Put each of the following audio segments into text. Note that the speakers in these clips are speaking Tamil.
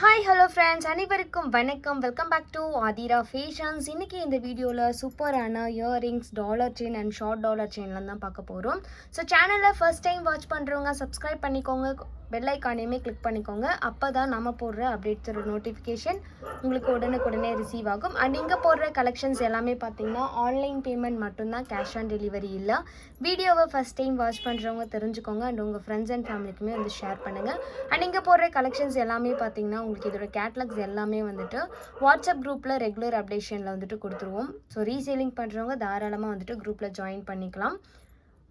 ஹாய் ஹலோ ஃப்ரெண்ட்ஸ் அனைவருக்கும் வணக்கம். Welcome back to Aathira fashions இன்றைக்கி இந்த வீடியோவில் சூப்பரான earrings dollar chain and short dollar செயின்லாம் தான் பார்க்க போகிறோம் ஸோ சேனலை ஃபர்ஸ்ட் டைம் வாட்ச் பண்ணுறவங்க சப்ஸ்கிரைப் பண்ணிக்கோங்க. பெல்லைக்கானையுமே கிளிக் பண்ணிக்கோங்க. அப்போ தான் நம்ம போடுற அப்டேட்ஸோட நோட்டிஃபிகேஷன் உங்களுக்கு உடனுக்குடனே ரிசீவ் ஆகும். அண்ட் இங்கே போடுற கலெக்ஷன்ஸ் எல்லாமே பார்த்தீங்கன்னா ஆன்லைன் பேமெண்ட் மட்டும்தான் கேஷ் ஆன் டெலிவரி இல்லை. வீடியோவை ஃபஸ்ட் டைம் வாட்ச் பண்ணுறவங்க தெரிஞ்சுக்கோங்க. அண்ட் உங்கள் ஃப்ரெண்ட்ஸ் அண்ட் ஃபேமிலிக்குமே வந்து ஷேர் பண்ணுங்கள் அண்ட் இங்கே போடுற கலெக்ஷன்ஸ் எல்லாமே பார்த்தீங்கன்னா உங்களுக்கு இதோட கேட்லாக்ஸ் எல்லாமே வந்துட்டு வாட்ஸ்அப் குரூப்பில் ரெகுலர் அப்டேஷனில் வந்துட்டு கொடுத்துருவோம். ஸோ ரீசேலிங் பண்ணுறவங்க தாராளமாக வந்துட்டு குரூப்பில் ஜாயின் பண்ணிக்கலாம்.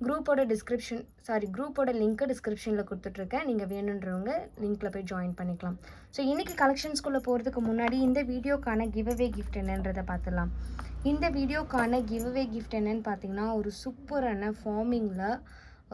குரூப்போட டிஸ்கிரிப்ஷன் சாரி குரூப்போட லிங்க்கு டிஸ்கிரிப்ஷனில் கொடுத்துட்ருக்கேன். நீங்கள் வேணுன்றவங்க லிங்க்கில் போய் ஜாயின் பண்ணிக்கலாம். ஸோ இன்றைக்கி கலெக்ஷன்ஸ்குள்ளே போகிறதுக்கு முன்னாடி இந்த வீடியோக்கான கிவ்அவே கிஃப்ட் என்னன்றதை பார்த்துலாம் இந்த வீடியோக்கான கிவ்அவே கிஃப்ட் என்னன்னு பார்த்தீங்கன்னா ஒரு சூப்பரான ஃபார்மிங்கில்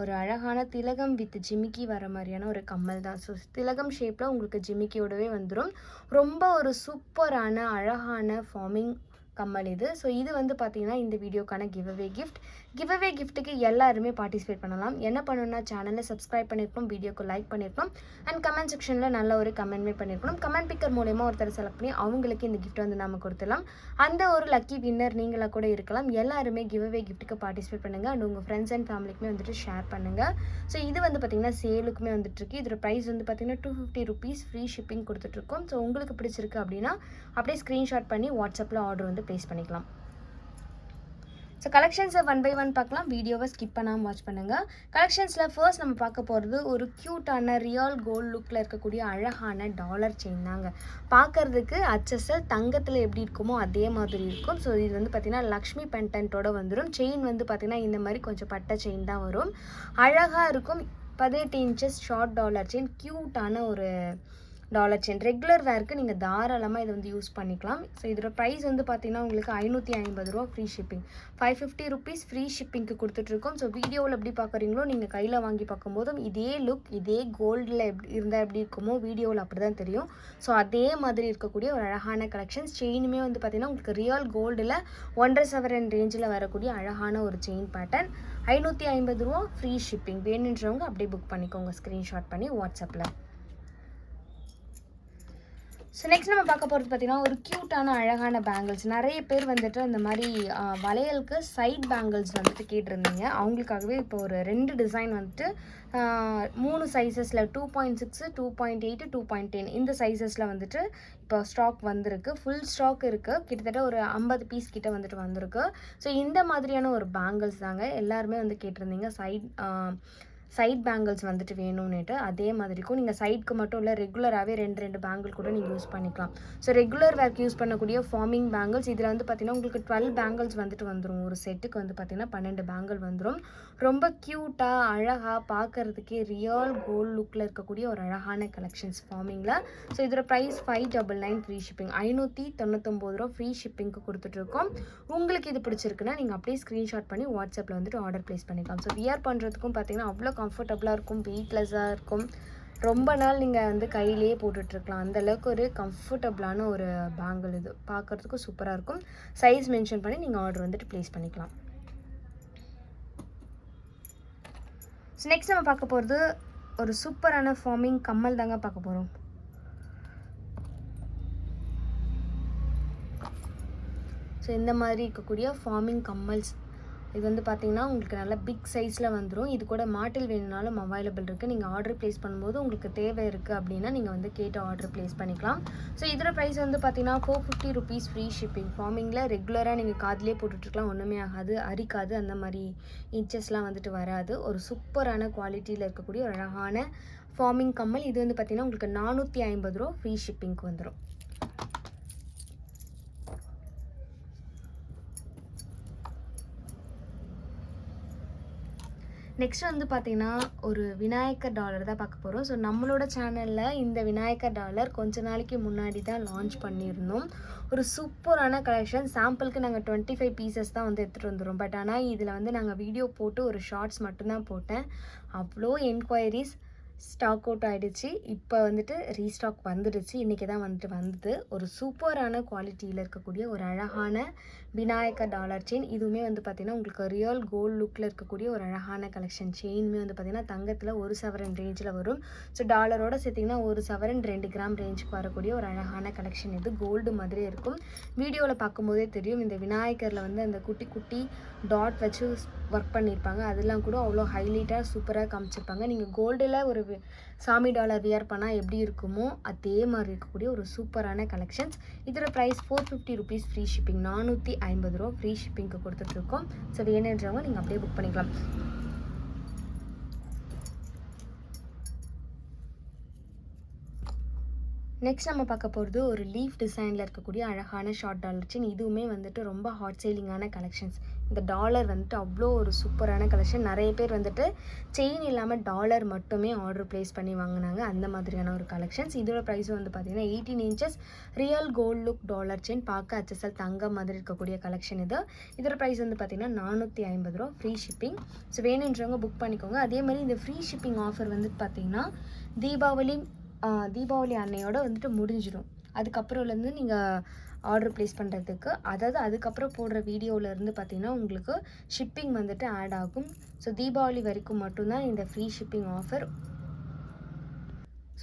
ஒரு அழகான திலகம் வித் ஜிமிக்கி வர மாதிரியான ஒரு கம்மல் தான். ஸோ திலகம் ஷேப்பில் உங்களுக்கு ஜிமிக்கியோடவே வந்துடும் ரொம்ப ஒரு சூப்பரான அழகான ஃபார்மிங் கம்மல் இது. ஸோ இது வந்து பார்த்தீங்கன்னா இந்த வீடியோக்கான கிவ்அவே கிஃப்ட் கிவ்அவே கிஃப்ட்டுக்கு எல்லாருமே பார்ட்டிசிபேட் பண்ணலாம். என்ன பண்ணணும்னா சேனலை சப்ஸ்கிரைப் பண்ணியிருக்கணும் வீடியோக்கு லைக் பண்ணியிருக்கணும் அண்ட் கமெண்ட் செக்ஷனில் நல்ல ஒரு கமெண்ட்மே பண்ணியிருக்கணும் கமெண்ட் பிக்கர் மூலயமா ஒருத்தர் செலக்ட் பண்ணி அவங்களுக்கு இந்த கிஃப்ட் வந்து நம்ம கொடுத்துடலாம். அந்த ஒரு லக்கி வின்னர் நீங்களாக கூட இருக்கலாம். எல்லாருமே கிவ்அவே கிஃப்ட்டுக்கு பார்ட்டிசிபேட் பண்ணுங்கள் அண்ட் உங்கள் ஃப்ரெண்ட்ஸ் அண்ட் ஃபேமிலிக்குமே வந்துட்டு ஷேர் பண்ணுங்கள் ஸோ இது வந்து பார்த்திங்கன்னா சேலுக்குமே வந்துட்டுருக்கு இதோட ப்ரைஸ் வந்து பார்த்திங்கன்னா two fifty rupees free shipping கொடுத்துட்ருக்கோம் ஸோ உங்களுக்கு பிடிச்சிருக்கு அப்படின்னா அப்படியே ஸ்க்ரீன்ஷாட் பண்ணி வாட்ஸ்அப்பில் ஆர்டர் வந்து ப்ளேஸ் பண்ணிக்கலாம். ஸோ கலெக்ஷன்ஸை ஒன் பை ஒன் பார்க்கலாம். வீடியோவை ஸ்கிப் பண்ணாமல் வாட்ச் பண்ணுங்கள் கலெக்ஷன்ஸில் ஃபர்ஸ்ட் நம்ம பார்க்க போகிறது ஒரு க்யூட்டான ரியல் கோல்ட் லுக்கில் இருக்கக்கூடிய அழகான டாலர் செயின் தாங்க. பார்க்கறதுக்கு அச்சஸல் தங்கத்தில் எப்படி இருக்குமோ அதே மாதிரி இருக்கும். ஸோ இது வந்து பார்த்திங்கன்னா லக்ஷ்மி பென்டன்ட்டோட வந்துடும் செயின் வந்து பார்த்திங்கன்னா இந்த மாதிரி கொஞ்சம் பட்ட செயின் தான் வரும். அழகாக இருக்கும். பதினெட்டு இன்ச்சஸ் ஷார்ட் டாலர் செயின் க்யூட்டான ஒரு டாலர் செயின் ரெகுலர் வேர்க்கு நீங்கள் தாராளமாக இதை வந்து யூஸ் பண்ணிக்கலாம். ஸோ இதோட ப்ரைஸ் வந்து பார்த்தீங்கன்னா உங்களுக்கு ஐநூற்றி ஐம்பது ரூபா free shipping five fifty rupees free ஷிப்பிங்க்கு கொடுத்துட்ருக்கோம். ஸோ வீடியோவில் எப்படி பார்க்குறீங்களோ நீங்கள் கையில் வாங்கி பார்க்கும்போதும் இதே லுக் இதே கோல்டில் எப்படி இருந்தால் எப்படி இருக்குமோ வீடியோவில் அப்படி தான் தெரியும். ஸோ அதே மாதிரி இருக்கக்கூடிய ஒரு அழகான கலெக்ஷன்ஸ் செயினுமே வந்து பார்த்திங்கன்னா உங்களுக்கு ரியல் கோல்டில் ஒன்றரை செவரன் ரேஞ்சில் வரக்கூடிய அழகான ஒரு செயின் பேட்டர்ன் ஐநூற்றி ஐம்பது ரூபா ஃப்ரீ ஷிப்பிங் வேணுன்றவங்க அப்படியே புக் பண்ணிக்கோங்க. ஸ்க்ரீன்ஷாட் பண்ணி வாட்ஸ்அப்பில் ஸோ நெக்ஸ்ட் நம்ம பார்க்க போகிறது பார்த்தீங்கன்னா ஒரு க்யூட்டான அழகான பேங்கிள்ஸ் நிறைய பேர் வந்துட்டு அந்த மாதிரி வளையலுக்கு சைட் பேங்கிள்ஸ் வந்துட்டு கேட்டிருந்தீங்க. அவங்களுக்காகவே இப்போ ஒரு ரெண்டு டிசைன் வந்துட்டு மூணு சைஸஸில் two point six two point eight two point ten இந்த சைஸஸில் வந்துட்டு இப்போ ஸ்டாக் வந்திருக்கு. ஃபுல் ஸ்டாக் இருக்குது கிட்டத்தட்ட ஒரு ஐம்பது பீஸ் கிட்ட வந்துட்டு வந்திருக்கு. ஸோ இந்த மாதிரியான ஒரு பேங்கிள்ஸ் தாங்க எல்லாருமே வந்து கேட்டிருந்தீங்க. சைட் சைட் பேங்கிள்ஸ் வந்துட்டு வேணும்னுட்டு அதே மாதிரிக்கும் நீங்கள் சைட்க்கு மட்டும் இல்லை ரெகுலராகவே ரெண்டு ரெண்டு பேங்கிள் கூட நீங்கள் யூஸ் பண்ணிக்கலாம். ஸோ ரெகுலர் வேர்க் யூஸ் பண்ணக்கூடிய ஃபார்மிங் பேங்கிள்ஸ் இதில் வந்து பார்த்தீங்கன்னா உங்களுக்கு டுவெல் பேங்கிள்ஸ் வந்துட்டு வந்துடும் ஒரு செட்டுக்கு வந்து பார்த்தீங்கன்னா பன்னெண்டு பேங்கிள் வந்துடும் ரொம்ப க்யூட்டாக அழகாக பார்க்கறதுக்கே ரியல் கோல்ட் லுக்கில் இருக்கக்கூடிய ஒரு அழகான கலெக்ஷன்ஸ் ஃபார்மிங்கில் ஸோ இதோட price five double nine free shipping ஐநூற்றி தொண்ணூத்தொம்பது ரூபா ஃப்ரீ ஷிப்பிங்க்கு கொடுத்துட்ருக்கோம். உங்களுக்கு இது பிடிச்சிருக்குன்னா நீங்கள் அப்படியே ஸ்க்ரீன்ஷாட் பண்ணி வாட்ஸ்அப்பில் வந்துட்டு ஆர்டர் ப்ளேஸ் பண்ணிக்கலாம். ஸோ வியர் பண்ணுறதுக்கும் பார்த்தீங்கன்னா அவ்வளோ கம்ஃபர்டபுளாக இருக்கும் வெயிட்லெஸ்ஸாக இருக்கும். ரொம்ப நாள் நீங்கள் வந்து கையிலேயே போட்டுட்ருக்கலாம். அந்த அளவுக்கு ஒரு கம்ஃபர்டபுளான ஒரு பேங்கிள் இது. பார்க்குறதுக்கும் சூப்பராக இருக்கும். சைஸ் மென்ஷன் பண்ணி நீங்கள் ஆர்டர் வந்துட்டு ப்ளேஸ் பண்ணிக்கலாம். ஸோ நெக்ஸ்ட் நம்ம பார்க்க போகிறது ஒரு சூப்பரான ஃபார்மிங் கம்மல் தாங்க பார்க்க போகிறோம் ஸோ இந்த மாதிரி இருக்கக்கூடிய ஃபார்மிங் கம்மல்ஸ் இது வந்து பார்த்தீங்கன்னா உங்களுக்கு நல்ல பிக் சைஸில் வந்துடும் இது கூட மாட்டில் வேணும்னாலும் அவைலபிள் இருக்குது நீங்கள் ஆர்டர் ப்ளேஸ் பண்ணும்போது உங்களுக்கு தேவை இருக்குது அப்படின்னா நீங்கள் வந்து கேட்டு ஆர்டர் ப்ளேஸ் பண்ணிக்கலாம். ஸோ இதோட ப்ரைஸ் வந்து பார்த்தீங்கன்னா four fifty rupees free shipping ஃபார்மிங்கில் ரெகுலராக நீங்கள் காதிலே போட்டுட்ருக்கலாம் ஒன்றுமே ஆகாது. அரிக்காது. அந்த மாதிரி இன்ச்சஸ்லாம் வந்துட்டு வராது. ஒரு சூப்பரான குவாலிட்டியில் இருக்கக்கூடிய ஒரு அழகான ஃபார்மிங் கம்மல். இது வந்து பார்த்தீங்கன்னா உங்களுக்கு நானூற்றி ஐம்பது ரூபா ஃப்ரீ ஷிப்பிங்க்கு வந்துடும் நெக்ஸ்ட் வந்து பார்த்தீங்கன்னா ஒரு விநாயகர் டாலர் தான் பார்க்க போகிறோம் ஸோ நம்மளோட சேனலில் இந்த விநாயகர் டாலர் கொஞ்ச நாளைக்கு முன்னாடி தான் லான்ச் பண்ணியிருந்தோம். ஒரு சூப்பரான கலெக்ஷன் சாம்பிளுக்கு நாங்கள் டுவெண்ட்டி ஃபைவ் பீசஸ் தான் வந்து எடுத்துகிட்டு வந்துடும் பட் ஆனால் இதில் வந்து நாங்கள் வீடியோ போட்டு ஒரு ஷார்ட்ஸ் மட்டும்தான் போட்டேன். அவ்வளோ என்கொயரிஸ் ஸ்டாக் அவுட் ஆகிடுச்சு இப்போ வந்துட்டு ரீஸ்டாக் வந்துடுச்சு. இன்றைக்கி தான் வந்துட்டு வந்தது. ஒரு சூப்பரான குவாலிட்டியில் இருக்கக்கூடிய ஒரு அழகான விநாயகர் டாலர் செயின். இதுவுமே வந்து பார்த்திங்கன்னா உங்களுக்கு ரியல் கோல்டு லுக்கில் இருக்கக்கூடிய ஒரு அழகான கலெக்ஷன் செயினுமே வந்து பார்த்திங்கன்னா தங்கத்தில் ஒரு சவரன் ரேஞ்சில் வரும். ஸோ டாலரோட சேர்த்திங்கன்னா ஒரு சவரன் ரெண்டு கிராம் ரேஞ்சுக்கு வரக்கூடிய ஒரு அழகான கலெக்ஷன் இது. கோல்டு மாதிரி இருக்கும். வீடியோவில் பார்க்கும்போதே தெரியும். இந்த விநாயகரில் வந்து அந்த குட்டி குட்டி டாட் வச்சு ஒர்க் பண்ணியிருப்பாங்க அதெல்லாம் கூட அவ்வளோ ஹைலைட்டாக சூப்பராக காமிச்சிருப்பாங்க. நீங்கள் கோல்டில் ஒரு சாமி டாலர் வியர் பண்ணால் எப்படி இருக்குமோ அதே மாதிரி இருக்கக்கூடிய ஒரு சூப்பரான கலெக்ஷன்ஸ் இதோட price four fifty rupees free shipping நானூற்றி ஐம்பது ரூபா ஃப்ரீ ஷிப்பிங்க்கு கொடுத்துட்ருக்கோம். ஸோ வேணுன்றவங்க நீங்கள் அப்படியே புக் பண்ணிக்கலாம். நெக்ஸ்ட் நம்ம பார்க்க போகிறது ஒரு லீஃப் டிசைனில் இருக்கக்கூடிய அழகான ஷார்ட் டாலர் செயின் இதுவுமே வந்துட்டு ரொம்ப ஹாட் சேலிங்கான கலெக்ஷன்ஸ் இந்த டாலர் வந்துட்டு அவ்வளோ ஒரு சூப்பரான கலெக்ஷன் நிறைய பேர் வந்துட்டு செயின் இல்லாமல் டாலர் மட்டுமே ஆர்டர் ப்ளேஸ் பண்ணி வாங்கினாங்க. அந்த மாதிரியான ஒரு கலெக்ஷன்ஸ் இதோட ப்ரைஸ் வந்து பார்த்தீங்கன்னா eighteen inches real gold look dollar chain பார்க்க அச்சசல் தங்கம் மாதிரி இருக்கக்கூடிய கலெக்ஷன் இது. இதோட ப்ரைஸ் வந்து பார்த்தீங்கன்னா நானூற்றி ஐம்பது ரூபா ஃப்ரீ ஷிப்பிங் ஸோ வேணுன்றவங்க புக் பண்ணிக்கோங்க. அதே மாதிரி இந்த ஃப்ரீ ஷிப்பிங் ஆஃபர் வந்து பார்த்தீங்கன்னா தீபாவளி தீபாவளி அன்னையோட வந்துட்டு முடிஞ்சிடும் அதுக்கப்புறம்லேருந்து நீங்கள் ஆர்டர் ப்ளேஸ் பண்ணுறதுக்கு அதாவது அதுக்கப்புறம் போடுற வீடியோவில் இருந்து பார்த்தீங்கன்னா உங்களுக்கு ஷிப்பிங் வந்துட்டு ஆட் ஆகும். ஸோ தீபாவளி வரைக்கும் மட்டும்தான் இந்த ஃப்ரீ ஷிப்பிங் ஆஃபர்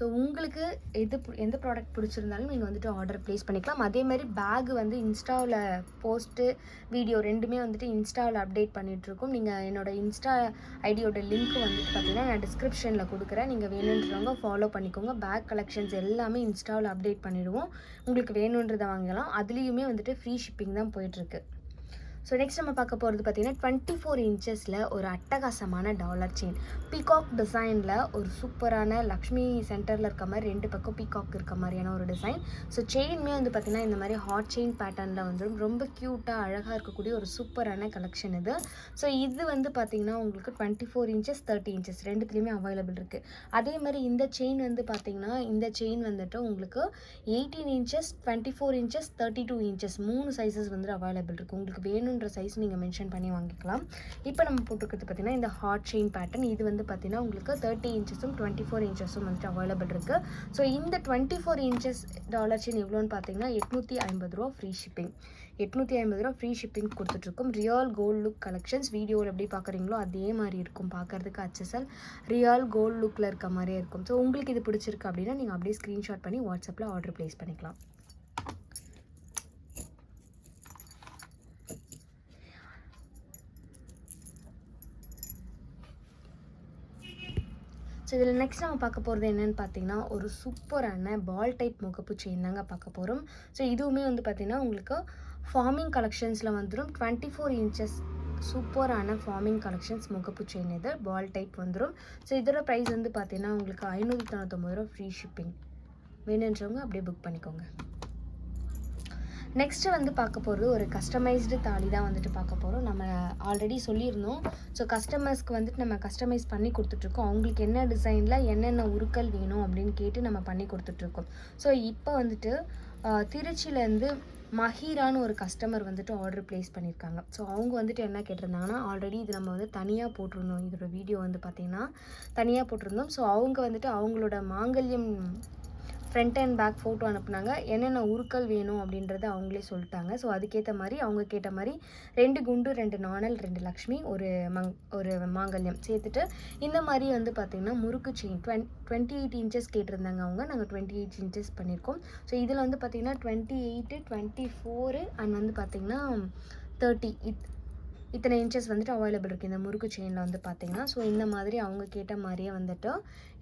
ஸோ உங்களுக்கு எது பு- எந்த ப்ராடக்ட் பிடிச்சிருந்தாலும் நீங்கள் வந்துட்டு ஆர்டர் ப்ளேஸ் பண்ணிக்கலாம். அதே மாதிரி பேக் வந்து இன்ஸ்டாவில் போஸ்ட்டு வீடியோ ரெண்டுமே வந்துட்டு இன்ஸ்டாவில் அப்டேட் பண்ணிகிட்ருக்கோம் நீங்கள் என்னோட இன்ஸ்டா ஐடியோட லிங்க் வந்துட்டு பார்த்தீங்கன்னா நான் டிஸ்கிரிப்ஷனில் கொடுக்குறேன். நீங்கள் வேணுன்றவங்க ஃபாலோ பண்ணிக்கோங்க. பேக் கலெக்ஷன்ஸ் எல்லாமே இன்ஸ்டாவில் அப்டேட் பண்ணிடுவோம். உங்களுக்கு வேணுன்றதை வாங்கலாம். அதுலேயுமே வந்துட்டு ஃப்ரீ ஷிப்பிங் தான் போயிட்டுருக்கு. ஸோ நெக்ஸ்ட் நம்ம பார்க்க போகிறது பார்த்தீங்கன்னா டுவெண்ட்டி ஃபோர் இன்ச்சஸில் ஒரு அட்டகாசமான டாலர் செயின் பீகாக் டிசைனில் ஒரு சூப்பரான லக்ஷ்மி சென்டரில் இருக்க மாதிரி ரெண்டு பக்கம் பீகாக் இருக்க மாதிரியான ஒரு டிசைன் ஸோ செயின்மே வந்து பார்த்திங்கன்னா இந்த மாதிரி ஹாட் செயின் பேட்டர்னில் வந்துடும் ரொம்ப க்யூட்டாக அழகாக இருக்கக்கூடிய ஒரு சூப்பரான கலெக்ஷன் இது. ஸோ இது வந்து பார்த்திங்கன்னா உங்களுக்கு twenty four inches thirty inches ரெண்டுத்துலேயுமே available இருக்குது அதே மாதிரி இந்த செயின் வந்து பார்த்திங்கன்னா இந்த செயின் வந்துட்டு உங்களுக்கு eighteen inches twenty four inches thirty two inches மூணு சைஸஸ் வந்து அவைலபிள் இருக்குது உங்களுக்கு வேணும் வேணுன்ற சைஸ் நீங்கள் மென்ஷன் பண்ணி வாங்கிக்கலாம். இப்போ நம்ம போட்டிருக்கிறது பார்த்தீங்கன்னா இந்த ஹார்ட் செயின் பேட்டர்ன் இது வந்து பார்த்தீங்கன்னா உங்களுக்கு தேர்ட்டி இன்ச்சஸும் டுவெண்ட்டி ஃபோர் இன்ச்சஸும் வந்துட்டு அவைலபிள் இருக்குது ஸோ இந்த twenty four inches dollar chain எவ்வளோன்னு பார்த்தீங்கன்னா எட்நூற்றி ஐம்பது ரூபா ஃப்ரீ ஷிப்பிங் எட்நூற்றி ஐம்பது ரூபா ஃப்ரீ ஷிப்பிங் கொடுத்துட்ருக்கோம். ரியல் கோல்ட் லுக் கலெக்ஷன்ஸ் வீடியோவில் எப்படி பார்க்குறீங்களோ அதே மாதிரி இருக்கும். பார்க்கறதுக்கு அச்சசல் ரியல் கோல்ட் லுக்கில் இருக்க மாதிரியே இருக்கும். ஸோ உங்களுக்கு இது பிடிச்சிருக்கு அப்படின்னா நீங்கள் அப்படியே ஸ்க்ரீன்ஷாட் பண்ணி வாட்ஸ்அப்பில் ஆர்டர் ப்ளேஸ் பண்ணிக்கலாம். ஸோ இதில் நெக்ஸ்ட் நம்ம பார்க்க போகிறது என்னென்னு பார்த்தீங்கன்னா ஒரு சூப்பரான பால் டைப் முகப்பு செயின் தாங்க பார்க்க போகிறோம் ஸோ இதுவுமே வந்து பார்த்திங்கன்னா உங்களுக்கு ஃபார்மிங் கலெக்ஷன்ஸில் வந்துடும் டுவெண்ட்டி ஃபோர் இன்ச்சஸ் சூப்பரான ஃபார்மிங் கலெக்ஷன்ஸ் முகப்பு செயின் இது பால் டைப் வந்துடும் ஸோ இதோட ப்ரைஸ் வந்து பார்த்தீங்கன்னா உங்களுக்கு ஐநூற்றி தொண்ணூத்தொம்பது ரூபா ஃப்ரீ ஷிப்பிங் வேணுன்றவங்க அப்படியே புக் பண்ணிக்கோங்க. நெக்ஸ்ட்டு வந்து பார்க்க போகிறது ஒரு கஸ்டமைஸ்டு தாலி தான் வந்துட்டு பார்க்க போகிறோம் நம்ம ஆல்ரெடி சொல்லியிருந்தோம். ஸோ கஸ்டமர்ஸ்க்கு வந்துட்டு நம்ம கஸ்டமைஸ் பண்ணி கொடுத்துட்ருக்கோம். அவங்களுக்கு என்ன டிசைனில் என்னென்ன உருக்கள் வேணும் அப்படின்னு கேட்டு நம்ம பண்ணி கொடுத்துட்ருக்கோம். ஸோ இப்போ வந்துட்டு திருச்சியிலேருந்து மஹீரான்னு ஒரு கஸ்டமர் வந்துட்டு ஆர்டர் ப்ளேஸ் பண்ணியிருக்காங்க. ஸோ அவங்க வந்துட்டு என்ன கேட்டிருந்தாங்கன்னா ஆல்ரெடி இது நம்ம வந்து தனியாக போட்டிருந்தோம். இதோட வீடியோ வந்து பார்த்திங்கன்னா தனியாக போட்டிருந்தோம். ஸோ அவங்க வந்துட்டு அவங்களோட மாங்கல்யம் ஃப்ரண்ட் அண்ட் பேக் ஃபோட்டோ அனுப்புனாங்க. என்னென்ன உருக்கள் வேணும் அப்படின்றத அவங்களே சொல்லிட்டாங்க. ஸோ அதுக்கேற்ற மாதிரி அவங்க கேட்ட மாதிரி ரெண்டு குண்டு ரெண்டு நாணல் ரெண்டு லக்ஷ்மி ஒரு மங் ஒரு மாங்கல்யம் சேர்த்துட்டு இந்த மாதிரி வந்து பார்த்திங்கன்னா முறுக்கு செயின் டுவென் டுவெண்ட்டி எயிட் இன்ச்சஸ் கேட்டிருந்தாங்க அவங்க. நாங்கள் டுவெண்ட்டி எயிட் இன்ச்சஸ் பண்ணியிருக்கோம். ஸோ இதில் வந்து பார்த்திங்கன்னா twenty eight twenty four and வந்து பார்த்திங்கன்னா தேர்ட்டி இத் இத்தனை இன்ச்சஸ் வந்துட்டு அவைலபிள் இருக்குது இந்த முறுக்கு செயினில் வந்து பார்த்தீங்கன்னா ஸோ இந்த மாதிரி அவங்க கேட்ட மாதிரியே வந்துட்டு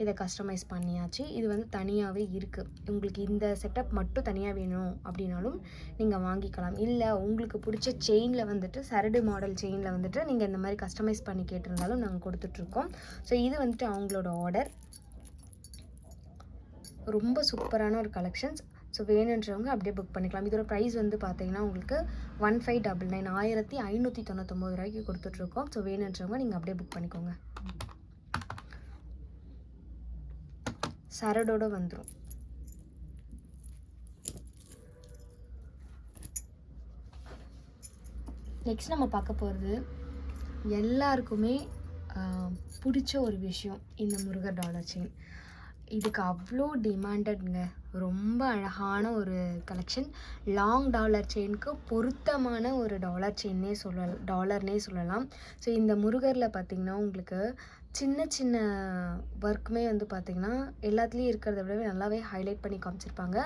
இதை கஸ்டமைஸ் பண்ணியாச்சு. இது வந்து தனியாகவே இருக்குது உங்களுக்கு இந்த செட்டப் மட்டும் தனியாக வேணும் அப்படின்னாலும் நீங்கள் வாங்கிக்கலாம். இல்லை உங்களுக்கு பிடிச்ச செயினில் வந்துட்டு சரடு மாடல் செயினில் வந்துட்டு நீங்கள் இந்த மாதிரி கஸ்டமைஸ் பண்ணி கேட்டிருந்தாலும் நாங்கள் கொடுத்துட்ருக்கோம். ஸோ இது வந்துட்டு அவங்களோட ஆர்டர் ரொம்ப சூப்பரான ஒரு கலெக்ஷன்ஸ் ஸோ வேணுன்றவங்க அப்படியே புக் பண்ணிக்கலாம். இதோட ப்ரைஸ் வந்து பார்த்தீங்கன்னா உங்களுக்கு ஒன் ஃபைவ் டபுள் நைன் ஆயிரத்தி ஐநூற்றி தொண்ணூத்தொம்பது ரூபாய்க்கு கொடுத்துட்ருக்கோம். ஸோ வேணுன்றவங்க நீங்கள் அப்படியே புக் பண்ணிக்கோங்க. சரடோட வந்துடும் நெக்ஸ்ட் நம்ம பார்க்க போகிறது எல்லாருக்குமே பிடிச்ச ஒரு விஷயம் இந்த முருகர் டாலர் செயின் இதுக்கு அவ்வளோ டிமாண்டட்ங்க ரொம்ப அழகான ஒரு கலெக்ஷன் லாங் டாலர் செயினுக்கு பொருத்தமான ஒரு டாலர் செயின்னே சொல்ல டாலர்னே சொல்லலாம். ஸோ இந்த முருகரில் பார்த்திங்கன்னா உங்களுக்கு சின்ன சின்ன ஒர்க்குமே வந்து பார்த்திங்கன்னா எல்லாத்துலேயும் இருக்கிறத விடவே நல்லாவே ஹைலைட் பண்ணி காமிச்சிருப்பாங்க.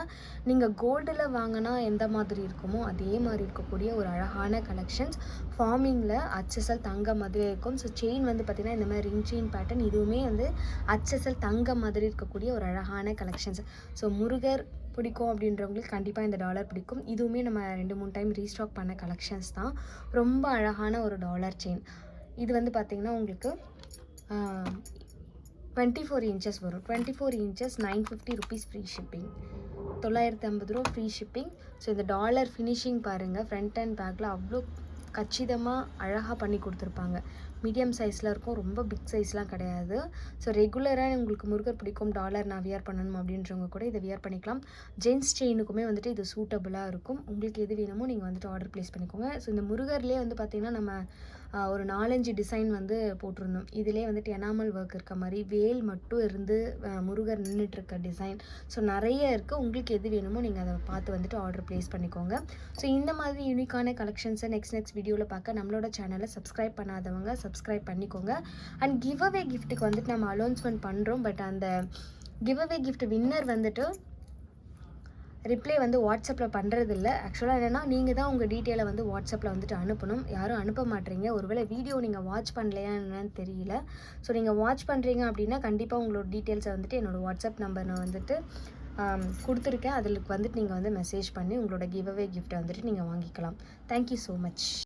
நீங்கள் கோல்டில் வாங்கினா எந்த மாதிரி இருக்குமோ அதே மாதிரி இருக்கக்கூடிய ஒரு அழகான கலெக்ஷன்ஸ் ஃபார்மிங்கில் அச்சசல் தங்க மாதிரி இருக்கும். ஸோ செயின் வந்து பார்த்திங்கன்னா இந்த மாதிரி ரிங் செயின் பேட்டர்ன் இதுவுமே வந்து அச்சசல் தங்க மாதிரி இருக்கக்கூடிய ஒரு அழகான கலெக்ஷன்ஸ் ஸோ முருகர் பிடிக்கும் அப்படின்றவங்களுக்கு கண்டிப்பாக இந்த டாலர் பிடிக்கும். இதுவுமே நம்ம ரெண்டு மூணு டைம் ரீஸ்டாக் பண்ண கலெக்ஷன்ஸ் தான். ரொம்ப அழகான ஒரு டாலர் செயின் இது வந்து பார்த்திங்கன்னா உங்களுக்கு டுவெண்ட்டி ஃபோர் இன்ச்சஸ் வரும். Twenty four inches nine fifty rupees free shipping. தொள்ளாயிரத்தி ஐம்பது ரூபா ஃப்ரீ ஷிப்பிங். ஸோ இந்த டாலர் ஃபினிஷிங் பாருங்கள் ஃப்ரண்ட் அண்ட் பேக்கில் அவ்வளோ கச்சிதமாக அழகாக பண்ணி கொடுத்துருப்பாங்க. மீடியம் சைஸில் இருக்கும் ரொம்ப பிக் சைஸ்லாம் கிடையாது. ஸோ ரெகுலராக உங்களுக்கு முருகர் பிடிக்கும் டாலர் நான் வியர் பண்ணணும் அப்படின்றவங்க கூட இதை வியர் பண்ணிக்கலாம். ஜென்ஸ் செயினுக்குமே வந்துட்டு இது சூட்டபுளாக இருக்கும். உங்களுக்கு எது வேணுமோ நீங்கள் வந்துட்டு ஆர்டர் ப்ளேஸ் பண்ணிக்கோங்க. ஸோ இந்த முருகர்லேயே வந்து பார்த்திங்கன்னா நம்ம ஒரு நாலஞ்சு டிசைன் வந்து போட்டிருந்தோம். இதிலே வந்துட்டு எனாமல் ஒர்க் இருக்க மாதிரி வேல் மட்டும் இருந்து முருகர் நின்றுட்டுருக்க டிசைன் ஸோ நிறைய இருக்குது உங்களுக்கு எது வேணுமோ நீங்கள் அதை பார்த்து வந்துட்டு ஆர்டர் ப்ளேஸ் பண்ணிக்கோங்க. ஸோ இந்த மாதிரி யூனிக்கான கலெக்ஷன்ஸை நெக்ஸ்ட் நெக்ஸ்ட் வீடியோவில் பார்க்க நம்மளோட சேனலை சப்ஸ்கிரைப் பண்ணாதவங்க சப்ஸ்கிரைப் பண்ணிக்கோங்க. அண்ட் கிவ் அவே கிஃப்ட்டுக்கு வந்துட்டு நம்ம அலௌன்ஸ்மெண்ட் பண்ணுறோம் பட் அந்த கிவ் அவே கிஃப்ட் வின்னர் வந்துட்டு ரிப்ளை வந்து வாட்ஸ்அப்பில் பண்ணுறது இல்லை ஆக்சுவலாக என்னென்னா நீங்கள் தான் உங்கள் டீட்டெயிலை வந்து வாட்ஸ்அப்பில் வந்துட்டு அனுப்பணும். யாரும் அனுப்ப மாட்டீங்க. ஒருவேளை வீடியோ நீங்கள் வாட்ச் பண்ணலையா என்னன்னு தெரியல. ஸோ நீங்கள் வாட்ச் பண்ணுறீங்க அப்படின்னா கண்டிப்பாக உங்களோட டீட்டெயில்ஸை வந்துட்டு என்னோடய வாட்ஸ்அப் நம்பர் நான் வந்துட்டு கொடுத்துருக்கேன். அதில் வந்துட்டு நீங்கள் வந்து மெசேஜ் பண்ணி உங்களோட கிவ் அவே கிஃப்ட்டை வந்துட்டு நீங்கள் வாங்கிக்கலாம். Thank you so much